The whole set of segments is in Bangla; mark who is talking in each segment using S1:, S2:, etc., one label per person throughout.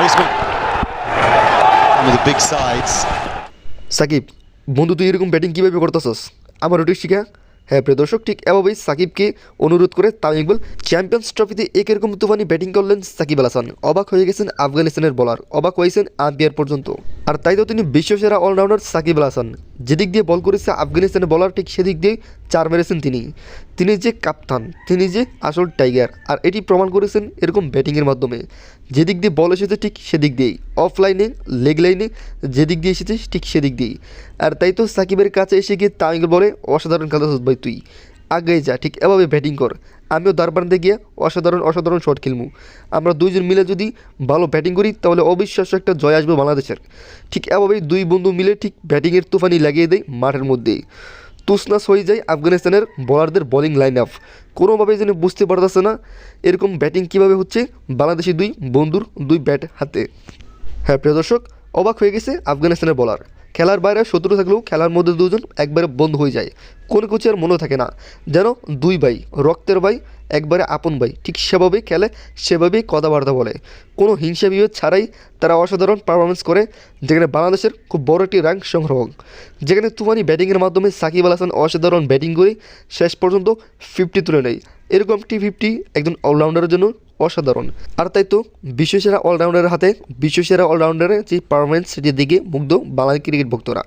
S1: One of the big sides.
S2: Shakib বন্ধু তুই এরকম ব্যাটিং কীভাবে করতেছস? আমার ওটি শিখা। হ্যাঁ প্রিয় দর্শক ঠিক এভাবেই সাকিবকে অনুরোধ করে তামিম ইকবাল চ্যাম্পিয়ন্স ট্রফিতে একরকম তুফানি ব্যাটিং করলেন সাকিব আল হাসান। অবাক হয়ে গেছেন আফগানিস্তানের বলার অবাক হয়েছেন আম্পিয়ার পর্যন্ত। আর তাই তো তিনি বিশ্বসেরা অলরাউন্ডার সাকিব আল হাসান। যেদিক দিয়ে বল করেছে আফগানিস্তানের বলার ঠিক সেদিক দিয়ে চার মেরেছেন তিনি। তিনি যে কাপ্তান তিনি যে আসল টাইগার আর এটি প্রমাণ করেছেন এরকম ব্যাটিংয়ের মাধ্যমে। যেদিক দিয়ে বল এসেছে, ঠিক সেদিক দিয়েই। অফলাইনে লেগ লাইনে যেদিক দিয়ে এসেছে, ঠিক সেদিক দিয়েই। আর তাই তো সাকিবের কাছে এসে গিয়ে তামিল বলে, অসাধারণ খেলা ভাই তুই। আগে যা, ঠিক এভাবে ব্যাটিং কর। আমিও দারবান্ডে গিয়ে অসাধারণ অসাধারণ শট খেলব আমরা দুইজন মিলে যদি ভালো ব্যাটিং করি, তাহলে অবিশ্বাস্য একটা জয় আসবে বাংলাদেশের। ঠিক এভাবেই দুই বন্ধু মিলে ঠিক ব্যাটিংয়ের তুফানি লাগিয়ে দেয় মাঠের মধ্যেই। তুসনাস হয়ে যায় আফগানিস্তানের বোলারদের বোলিং লাইন আপ কোনোভাবেই যেন বুঝতে পারতেছে না এরকম ব্যাটিং কীভাবে হচ্ছে বাংলাদেশি দুই বন্ধুর দুই ব্যাট হাতে। হ্যাঁ প্রিয় দর্শক, অবাক হয়ে গেছে আফগানিস্তানের বলার খেলার বাইরে শত্রু থাকলেও খেলার মধ্যে দুজন একবারে বন্ধ হয়ে যায়। কোনো কিছু আর মনে থাকে না। যেন দুই ভাই, রক্তের ভাই, একবারে আপন ভাই। ঠিক সেভাবেই খেলে, সেভাবেই কথাবার্তা বলে। কোনো হিংসা বিভেদ ছাড়াই তারা অসাধারণ পারফরমেন্স করে, যেখানে বাংলাদেশের খুব বড় একটি র্যাঙ্ক সংগ্রহ যেখানে তুফানি ব্যাটিংয়ের মাধ্যমে সাকিব আল হাসান অসাধারণ ব্যাটিং করে শেষ পর্যন্ত ফিফটি তুলে নেয়। এরকম টি ফিফটি একজন অলরাউন্ডারের জন্য অসাধারণ। আর তাই তো, বিশ্বসেরা অলরাউন্ডারের হাতে বিশ্বসেরা অলরাউন্ডারের যে পারফরমেন্স সেটির দিকে মুগ্ধ বাংলাদেশ ক্রিকেট ভক্তরা।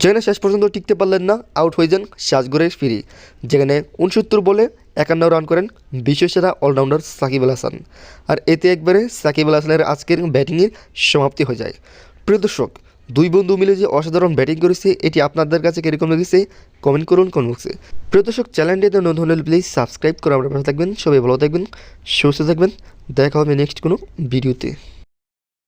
S2: যেখানে শেষ পর্যন্ত টিকতে পারলেন না আউট হয়ে যান সাজগড়ের ফিরি, যেখানে উনসত্তর বলে একান্ন রান করেন বিশ্বসেরা অলরাউন্ডার সাকিব আল হাসান। আর এতে একবারে সাকিব আল হাসানের আজকের ব্যাটিংয়ের সমাপ্তি হয়ে যায়। প্রিয় দর্শক দুই বন্ধু মিলে যে অসাধারণ ব্যাটিং করেছে, এটি আপনাদের কাছে কীরকম লেগেছে? কমেন্ট করুন কোন বক্সে। প্রিয় দর্শক চ্যানেলটিতে নতুন হলে প্লিজ সাবস্ক্রাইব করে আমরা পাশে থাকবেন। সবাই ভালো থাকবেন, সুস্থ থাকবেন। দেখা হবে নেক্সট কোনো ভিডিওতে।